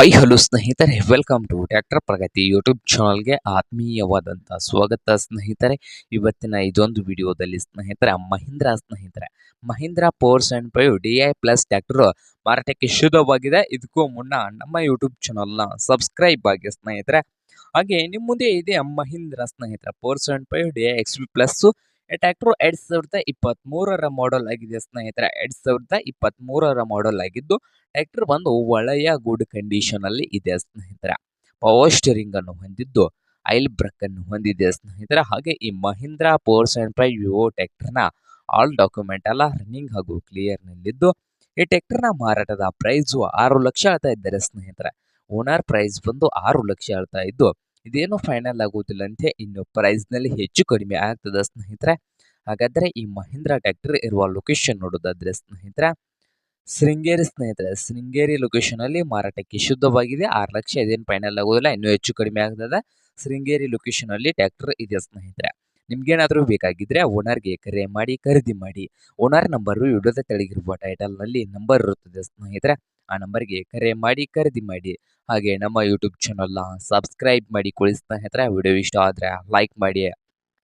High hello ಸ್ನೇಹಿತರೆ. Welcome to tractor Pragati YouTube ಚಾನಲ್ಗೆ ಆತ್ಮೀಯವಾದಂಥ ಸ್ವಾಗತ ಸ್ನೇಹಿತರೆ. ಇವತ್ತಿನ ಇದೊಂದು ವಿಡಿಯೋದಲ್ಲಿ ಸ್ನೇಹಿತರೆ, ಮಹೀಂದ್ರ ಸ್ನೇಹಿತರೆ. Mahindra force and five D I plus tractor ಮಾರಾಟಕ್ಕೆ ಶುದ್ಧವಾಗಿದೆ. ಇದಕ್ಕೂ ಮುನ್ನ ನಮ್ಮ ಯೂಟ್ಯೂಬ್ ಚಾನಲ್ನ ಸಬ್ಸ್ಕ್ರೈಬ್ ಆಗಿ ಸ್ನೇಹಿತರೆ. ಹಾಗೆ ನಿಮ್ಮ ಮುಂದೆ ಇದೆ ಮಹೀಂದ್ರ ಸ್ನೇಹಿತರೆ. Force and five D I X plus tractor ಎರಡ್ ಸಾವಿರದ ಇಪ್ಪತ್ತ್ಮೂರರ ಮಾಡೆಲ್ ಆಗಿದೆ ಸ್ನೇಹಿತರೆ. ಎರಡ್ ಸಾವಿರದ ಇಪ್ಪತ್ತ್ಮೂರರ ಮಾಡೆಲ್ ಆಗಿದ್ದು, ಟ್ರ್ಯಾಕ್ಟರ್ ಬಂದು ಒಳ್ಳೆಯ ಗುಡ್ ಕಂಡೀಷನ್ ಅಲ್ಲಿ ಇದೆ ಸ್ನೇಹಿತರೆ. ಪವರ್ ಸ್ಟೀರಿಂಗ್ ಅನ್ನು ಹೊಂದಿದ್ದು ಐಲ್ ಬ್ರಕ್ ಅನ್ನು ಹೊಂದಿದೆ ಸ್ನೇಹಿತರೆ. ಹಾಗೆ ಈ ಮಹೀಂದ್ರ ಫೋರ್ ಸೆವೆನ್ ಫೈವ್ ವಿವೋ ಟ್ಯಾಕ್ಟರ್ನ ಆಲ್ ಡಾಕ್ಯುಮೆಂಟ್ ಎಲ್ಲ ರನ್ನಿಂಗ್ ಹಾಗೂ ಕ್ಲಿಯರ್ ನಲ್ಲಿದ್ದು, ಈ ಟ್ಯಾಕ್ಟರ್ನ ಮಾರಾಟದ ಪ್ರೈಸು ಆರು ಲಕ್ಷ ಹೇಳ್ತಾ ಇದ್ದಾರೆ ಸ್ನೇಹಿತರೆ. ಓನರ್ ಪ್ರೈಸ್ ಬಂದು ಆರು ಲಕ್ಷ ಆಳ್ತಾ ಇದ್ದು ಇದೇನು ಫೈನಲ್ ಆಗೋದಿಲ್ಲಂತೆ ಇನ್ನು ಪ್ರೈಸ್ನಲ್ಲಿ ಹೆಚ್ಚು ಕಡಿಮೆ ಆಗ್ತದೆ ಸ್ನೇಹಿತರೆ. ಹಾಗಾದ್ರೆ ಈ ಮಹೇಂದ್ರ ಟ್ಯಾಕ್ಟರ್ ಇರುವ ಲೊಕೇಶನ್ ನೋಡೋದಾದ್ರೆ ಸ್ನೇಹಿತರೆ, ಶೃಂಗೇರಿ ಸ್ನೇಹಿತರೆ. ಶೃಂಗೇರಿ ಲೊಕೇಶನ್ ಅಲ್ಲಿ ಮಾರಾಟಕ್ಕೆ ಶುದ್ಧವಾಗಿದೆ. ಆರು ಲಕ್ಷ ಇದೇನು ಫೈನಲ್ ಆಗೋದಿಲ್ಲ ಇನ್ನೂ ಹೆಚ್ಚು ಕಡಿಮೆ ಆಗ್ತದೆ. ಶೃಂಗೇರಿ ಲೊಕೇಶನ್ ಅಲ್ಲಿ ಟ್ರ್ಯಾಕ್ಟರ್ ಇದೆ ಸ್ನೇಹಿತರೆ. ನಿಮ್ಗೇನಾದರೂ ಬೇಕಾಗಿದ್ರೆ ಓನರ್ಗೆ ಕರೆ ಮಾಡಿ, ಖರೀದಿ ಮಾಡಿ. ಓನರ್ ನಂಬರು ವಿಡಿಯೋದ ಕೆಳಗಿರುವ ಟೈಟಲ್ನಲ್ಲಿ ನಂಬರ್ ಇರುತ್ತದೆ ಸ್ನೇಹಿತರೆ. ಆ ನಂಬರ್ಗೆ ಕರೆ ಮಾಡಿ, ಖರೀದಿ ಮಾಡಿ. ಹಾಗೆ ನಮ್ಮ ಯೂಟ್ಯೂಬ್ ಚಾನಲ್ನ ಸಬ್ಸ್ಕ್ರೈಬ್ ಮಾಡಿ ಕೊಡಿ ಸ್ನೇಹಿತರೆ. ವಿಡಿಯೋ ಇಷ್ಟ ಆದರೆ ಲೈಕ್ ಮಾಡಿ.